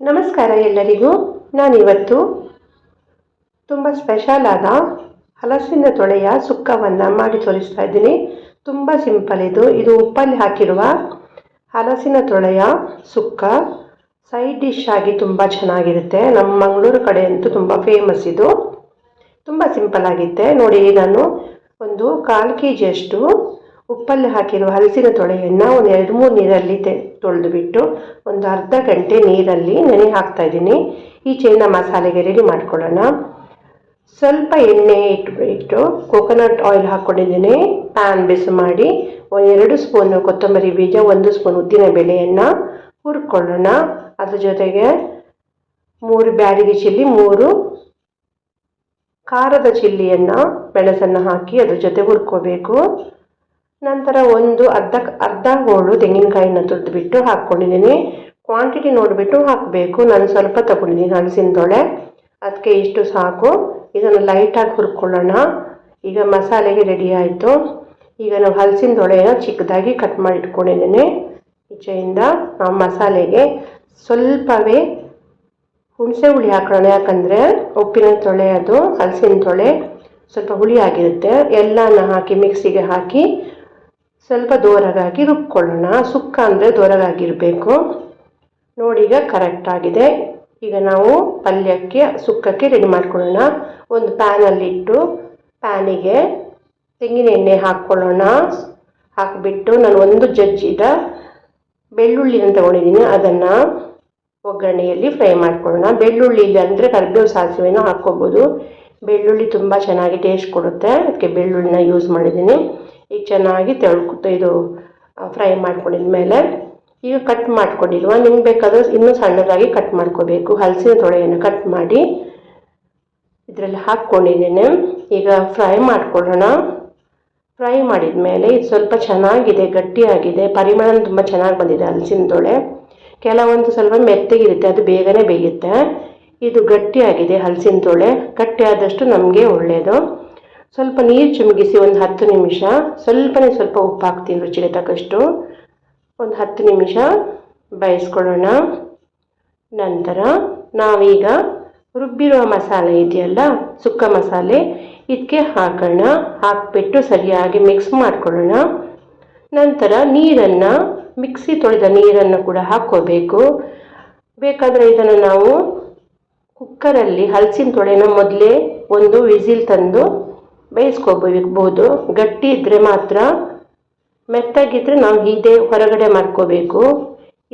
ನಮಸ್ಕಾರ ಎಲ್ಲರಿಗೂ. ನಾನಿವತ್ತು ತುಂಬ ಸ್ಪೆಷಲ್ ಆದ ಹಲಸಿನ ತೊಳೆಯ ಸುಕ್ಕವನ್ನು ಮಾಡಿ ತೋರಿಸ್ತಾ ಇದ್ದೀನಿ. ತುಂಬ ಸಿಂಪಲ್ ಇದು. ಇದು ಉಪ್ಪಲ್ಲಿ ಹಾಕಿರುವ ಹಲಸಿನ ತೊಳೆಯ ಸುಕ್ಕ. ಸೈಡ್ ಡಿಶ್ ಆಗಿ ತುಂಬ ಚೆನ್ನಾಗಿರುತ್ತೆ. ನಮ್ಮ ಮಂಗಳೂರು ಕಡೆ ಅಂತೂ ತುಂಬ ಫೇಮಸ್ ಇದು. ತುಂಬ ಸಿಂಪಲ್ ಆಗಿತ್ತೆ ನೋಡಿ, ನಾನು ಒಂದು ಕಾಲು ಕೆ ಜಿಯಷ್ಟು ಉಪ್ಪಲ್ಲಿ ಹಾಕಿರುವ ಹಲಸಿನ ತೊಳೆಯನ್ನು ಒಂದು ಎರಡು ಮೂರು ನೀರಲ್ಲಿ ತೆ ತೊಳೆದು ಬಿಟ್ಟು ಒಂದು ಅರ್ಧ ಗಂಟೆ ನೀರಲ್ಲಿ ನೆನೆ ಹಾಕ್ತಾ ಇದ್ದೀನಿ ಈಚೆಯಿಂದ ಮಸಾಲೆಗೆ ರೆಡಿ ಮಾಡ್ಕೊಳ್ಳೋಣ. ಸ್ವಲ್ಪ ಎಣ್ಣೆ ಇಟ್ಬಿಟ್ಟು ಕೋಕೋನಟ್ ಆಯಿಲ್ ಹಾಕ್ಕೊಂಡಿದ್ದೀನಿ. ಪ್ಯಾನ್ ಬಿಸಿ ಮಾಡಿ ಎರಡು ಸ್ಪೂನು ಕೊತ್ತಂಬರಿ ಬೀಜ, ಒಂದು ಸ್ಪೂನ್ ಉದ್ದಿನ ಬೇಳೆಯನ್ನು ಹುರ್ಕೊಳ್ಳೋಣ. ಅದ್ರ ಜೊತೆಗೆ ಮೂರು ಬ್ಯಾಡಿಗೆ ಚಿಲ್ಲಿ, ಮೂರು ಖಾರದ ಚಿಲ್ಲಿಯನ್ನು, ಮೆಣಸನ್ನು ಹಾಕಿ ಅದ್ರ ಜೊತೆ ಹುರ್ಕೋಬೇಕು. ನಂತರ ಒಂದು ಅರ್ಧ ಅರ್ಧ ಹೋಳು ತೆಂಗಿನಕಾಯಿನ ತುರಿದ್ಬಿಟ್ಟು ಹಾಕ್ಕೊಂಡಿದ್ದೀನಿ. ಕ್ವಾಂಟಿಟಿ ನೋಡಿಬಿಟ್ಟು ಹಾಕಬೇಕು. ನಾನು ಸ್ವಲ್ಪ ತಗೊಂಡಿದ್ದೀನಿ. ಹಲಸಿನ ತೊಳೆ ಅದಕ್ಕೆ ಇಷ್ಟು ಸಾಕು. ಇದನ್ನು ಲೈಟಾಗಿ ಹುರ್ಕೊಳ್ಳೋಣ. ಈಗ ಮಸಾಲೆಗೆ ರೆಡಿ ಆಯಿತು. ಈಗ ನಾವು ಹಲಸಿನ ತೊಳೆನ ಚಿಕ್ಕದಾಗಿ ಕಟ್ ಮಾಡಿ ಇಟ್ಕೊಂಡಿದ್ದೀನಿ ಈಚೆಯಿಂದ ನಾವು ಮಸಾಲೆಗೆ ಸ್ವಲ್ಪವೇ ಹುಣಸೆ ಹುಳಿ ಹಾಕೋಣ. ಯಾಕಂದರೆ ಉಪ್ಪಿನ ತೊಳೆ ಅದು, ಹಲಸಿನ ತೊಳೆ ಸ್ವಲ್ಪ ಹುಳಿ ಆಗಿರುತ್ತೆ. ಎಲ್ಲನ ಹಾಕಿ ಮಿಕ್ಸಿಗೆ ಹಾಕಿ ಸ್ವಲ್ಪ ದೋರಗಾಗಿ ರುಬ್ಕೊಳ್ಳೋಣ. ಸುಕ್ಕ ಅಂದರೆ ದೋರಗಾಗಿರಬೇಕು. ನೋಡಿ, ಈಗ ಕರೆಕ್ಟ್ ಆಗಿದೆ. ಈಗ ನಾವು ಪಲ್ಯಕ್ಕೆ, ಸುಕ್ಕಕ್ಕೆ ರೆಡಿ ಮಾಡ್ಕೊಳ್ಳೋಣ. ಒಂದು ಪ್ಯಾನಲ್ಲಿಟ್ಟು ಪ್ಯಾನಿಗೆ ತೆಂಗಿನ ಎಣ್ಣೆ ಹಾಕ್ಕೊಳ್ಳೋಣ. ಹಾಕಿಬಿಟ್ಟು ನಾನು ಒಂದು ಜಜ್ಜಿದ ಬೆಳ್ಳುಳ್ಳಿನ ತೊಗೊಂಡಿದ್ದೀನಿ. ಅದನ್ನು ಒಗ್ಗರಣೆಯಲ್ಲಿ ಫ್ರೈ ಮಾಡ್ಕೊಳ್ಳೋಣ. ಬೆಳ್ಳುಳ್ಳಿ ಇಲ್ಲ ಅಂದರೆ ಕರ್ಬೇವು ಸಾಸಿವೆನೂ ಹಾಕ್ಕೋಬೋದು. ಬೆಳ್ಳುಳ್ಳಿ ತುಂಬ ಚೆನ್ನಾಗಿ ಟೇಸ್ಟ್ ಕೊಡುತ್ತೆ. ಅದಕ್ಕೆ ಬೆಳ್ಳುಳ್ಳಿನ ಯೂಸ್ ಮಾಡಿದ್ದೀನಿ. ಈಗ ಚೆನ್ನಾಗಿ ತೆಳ್ಕೊತ ಇದು ಫ್ರೈ ಮಾಡ್ಕೊಂಡಿದ ಮೇಲೆ. ಈಗ ಕಟ್ ಮಾಡ್ಕೊಂಡಿಲ್ವ ನಿಮ್ಗೆ ಬೇಕಾದ್ರೆ ಇನ್ನೂ ಸಣ್ಣದಾಗಿ ಕಟ್ ಮಾಡ್ಕೋಬೇಕು. ಹಲಸಿನ ತೊಳೆಯನ್ನು ಕಟ್ ಮಾಡಿ ಇದರಲ್ಲಿ ಹಾಕ್ಕೊಂಡಿದ್ದೇನೆ. ಈಗ ಫ್ರೈ ಮಾಡ್ಕೊಳ್ಳೋಣ. ಫ್ರೈ ಮಾಡಿದ ಮೇಲೆ ಇದು ಸ್ವಲ್ಪ ಚೆನ್ನಾಗಿದೆ, ಗಟ್ಟಿಯಾಗಿದೆ. ಪರಿಮಳ ತುಂಬ ಚೆನ್ನಾಗಿ ಬಂದಿದೆ ಹಲಸಿನ ತೊಳೆ. ಕೆಲವೊಂದು ಸ್ವಲ್ಪ ಮೆತ್ತಗಿರುತ್ತೆ, ಅದು ಬೇಗನೆ ಬೇಯುತ್ತೆ. ಇದು ಗಟ್ಟಿಯಾಗಿದೆ ಹಲಸಿನ ತೊಳೆ. ಗಟ್ಟಿ ಆದಷ್ಟು ನಮಗೆ ಒಳ್ಳೆಯದು ಸ್ವಲ್ಪ ನೀರು ಚಿಮುಗಿಸಿ ಒಂದು ಹತ್ತು ನಿಮಿಷ. ಸ್ವಲ್ಪನೇ ಸ್ವಲ್ಪ ಉಪ್ಪು ಹಾಕ್ತೀನಿ ರುಚಿಗೆ ತಕ್ಕಷ್ಟು. ಒಂದು ಹತ್ತು ನಿಮಿಷ ಬೇಯಿಸ್ಕೊಳ್ಳೋಣ. ನಂತರ ನಾವೀಗ ರುಬ್ಬಿರುವ ಮಸಾಲೆ ಇದೆಯಲ್ಲ, ಸುಕ್ಕ ಮಸಾಲೆ ಇದಕ್ಕೆ ಹಾಕೋಣ. ಹಾಕಿಬಿಟ್ಟು ಸರಿಯಾಗಿ ಮಿಕ್ಸ್ ಮಾಡ್ಕೊಳ್ಳೋಣ. ನಂತರ ನೀರನ್ನು, ಮಿಕ್ಸಿ ತೊಳೆದ ನೀರನ್ನು ಕೂಡ ಹಾಕ್ಕೋಬೇಕು. ಬೇಕಾದರೆ ಇದನ್ನು ನಾವು ಕುಕ್ಕರಲ್ಲಿ ಹಲಸಿನ ತೊಳೆನ ಮೊದಲೇ ಒಂದು ವಿಸಿಲ್ ತಂದು ಬೇಯಿಸ್ಕೋಬೇಕು ಗಟ್ಟಿ ಇದ್ದರೆ ಮಾತ್ರ ಮೆತ್ತಗಿದ್ರೆ ನಾವು ಇದೇ ಹೊರಗಡೆ ಮಾಡ್ಕೋಬೇಕು.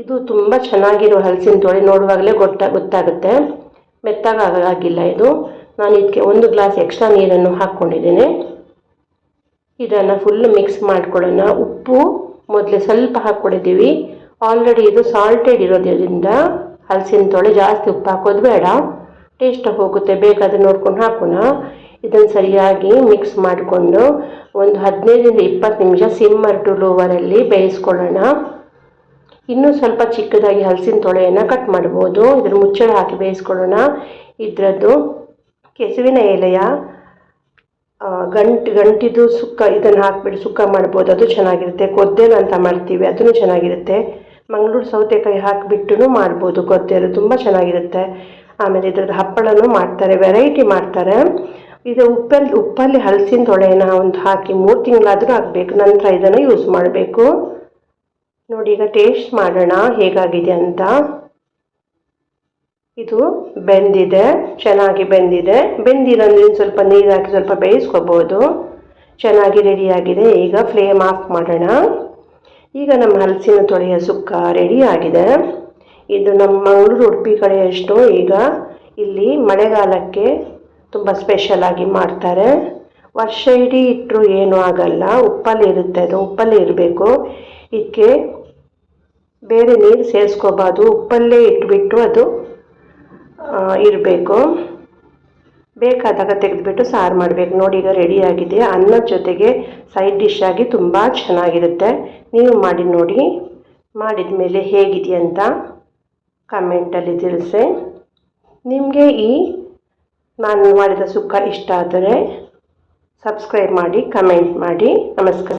ಇದು ತುಂಬ ಚೆನ್ನಾಗಿರೋ ಹಲಸಿನ ತೊಳೆ ನೋಡುವಾಗಲೇ ಗೊತ್ತ ಗೊತ್ತಾಗುತ್ತೆ. ಮೆತ್ತಗಾಗಿಲ್ಲ ಇದು. ನಾನು ಇದಕ್ಕೆ ಒಂದು ಗ್ಲಾಸ್ ಎಕ್ಸ್ಟ್ರಾ ನೀರನ್ನು ಹಾಕ್ಕೊಂಡಿದ್ದೀನಿ. ಇದನ್ನು ಫುಲ್ ಮಿಕ್ಸ್ ಮಾಡ್ಕೊಳ್ಳೋಣ. ಉಪ್ಪು ಮೊದಲೇ ಸ್ವಲ್ಪ ಹಾಕ್ಕೊಂಡಿದ್ದೀವಿ. ಆಲ್ರೆಡಿ ಇದು ಸಾಲ್ಟೆಡ್ ಇರೋದ್ರಿಂದ ಹಲಸಿನ ತೊಳೆ ಜಾಸ್ತಿ ಉಪ್ಪು ಹಾಕೋದು ಬೇಡ. ಟೇಸ್ಟ್ ಹೋಗುತ್ತೆ. ಬೇಕಾದ್ರೆ ನೋಡ್ಕೊಂಡು ಹಾಕೋಣ. ಇದನ್ನು ಸರಿಯಾಗಿ ಮಿಕ್ಸ್ ಮಾಡಿಕೊಂಡು ಒಂದು ಹದಿನೈದರಿಂದ ಇಪ್ಪತ್ತು ನಿಮಿಷ ಸಿಮ್ಮರ್ ಟು ಲೋವರಲ್ಲಿ ಬೇಯಿಸ್ಕೊಳ್ಳೋಣ. ಇನ್ನೂ ಸ್ವಲ್ಪ ಚಿಕ್ಕದಾಗಿ ಹಲಸಿನ ತೊಳೆಯನ್ನು ಕಟ್ ಮಾಡ್ಬೋದು. ಇದ್ರ ಮುಚ್ಚಳ ಹಾಕಿ ಬೇಯಿಸ್ಕೊಳ್ಳೋಣ. ಇದರದ್ದು ಕೆಸುವಿನ ಎಲೆಯ ಗಂಟು, ಗಂಟಿದು ಸುಕ್ಕ, ಇದನ್ನು ಹಾಕ್ಬಿಟ್ಟು ಸುಕ್ಕ ಮಾಡ್ಬೋದು. ಅದು ಚೆನ್ನಾಗಿರುತ್ತೆ. ಕೊದ್ದೇನು ಅಂತ ಮಾಡ್ತೀವಿ. ಅದನ್ನು ಚೆನ್ನಾಗಿರುತ್ತೆ. ಮಂಗಳೂರು ಸೌತೆಕಾಯಿ ಹಾಕಿಬಿಟ್ಟು ಮಾಡ್ಬೋದು. ಕೊದ್ದೇಲು ತುಂಬ ಚೆನ್ನಾಗಿರುತ್ತೆ. ಆಮೇಲೆ ಇದ್ರದ್ದು ಹಪ್ಪಳನೂ ಮಾಡ್ತಾರೆ. ವೆರೈಟಿ ಮಾಡ್ತಾರೆ. ಇದು ಉಪ್ಪಲ್ಲಿ ಉಪ್ಪಲ್ಲಿ ಹಲಸಿನ ತೊಳೆನ ಒಂದು ಹಾಕಿ ಮೂರು ತಿಂಗಳಾದರೂ ಹಾಕಬೇಕು. ನಂತರ ಇದನ್ನು ಯೂಸ್ ಮಾಡಬೇಕು. ನೋಡಿ, ಈಗ ಟೇಸ್ಟ್ ಮಾಡೋಣ ಹೇಗಾಗಿದೆ ಅಂತ. ಇದು ಬೆಂದಿದೆ, ಚೆನ್ನಾಗಿ ಬೆಂದಿದೆ. ಬೆಂದಿರೋದ್ರಿಂದ ಸ್ವಲ್ಪ ನೀರು ಹಾಕಿ ಸ್ವಲ್ಪ ಬೇಯಿಸ್ಕೋಬೋದು. ಚೆನ್ನಾಗಿ ರೆಡಿಯಾಗಿದೆ ಈಗ ಫ್ಲೇಮ್ ಆಫ್ ಮಾಡೋಣ. ಈಗ ನಮ್ಮ ಹಲಸಿನ ತೊಳೆಯ ಸುಕ್ಕ ರೆಡಿ ಆಗಿದೆ. ಇದು ನಮ್ಮ ಮಂಗಳೂರು ಉಡುಪಿ ಕಡೆಯಷ್ಟು ಈಗ ಇಲ್ಲಿ ಮಳೆಗಾಲಕ್ಕೆ ತುಂಬ ಸ್ಪೆಷಲಾಗಿ ಮಾಡ್ತಾರೆ. ವರ್ಷ ಇಡೀ ಇಟ್ಟರು ಏನೂ ಆಗಲ್ಲ. ಉಪ್ಪಲ್ಲಿ ಇರುತ್ತೆ ಅದು, ಉಪ್ಪಲ್ಲಿ ಇರಬೇಕು. ಇದಕ್ಕೆ ಬೇರೆ ನೀರು ಸೇರಿಸ್ಕೋಬಾರ್ದು ಉಪ್ಪಲ್ಲೇ ಇಟ್ಬಿಟ್ಟು ಅದು ಇರಬೇಕು. ಬೇಕಾದಾಗ ತೆಗೆದುಬಿಟ್ಟು ಸಾರು ಮಾಡಬೇಕು. ನೋಡಿ, ಈಗ ರೆಡಿಯಾಗಿದೆ ಅನ್ನದ ಜೊತೆಗೆ ಸೈಡ್ ಡಿಶ್ ಆಗಿ ತುಂಬ ಚೆನ್ನಾಗಿರುತ್ತೆ. ನೀವು ಮಾಡಿ ನೋಡಿ. ಮಾಡಿದ ಮೇಲೆ ಹೇಗಿದೆಯಂತ ಕಮೆಂಟಲ್ಲಿ ತಿಳಿಸಿ. ನಿಮಗೆ ಈ ನಾನು ಮಾಡಿದ ಸುಕ್ಕ ಇಷ್ಟ ಆದರೆ ಸಬ್ಸ್ಕ್ರೈಬ್ ಮಾಡಿ ಕಮೆಂಟ್ ಮಾಡಿ. ನಮಸ್ಕಾರ.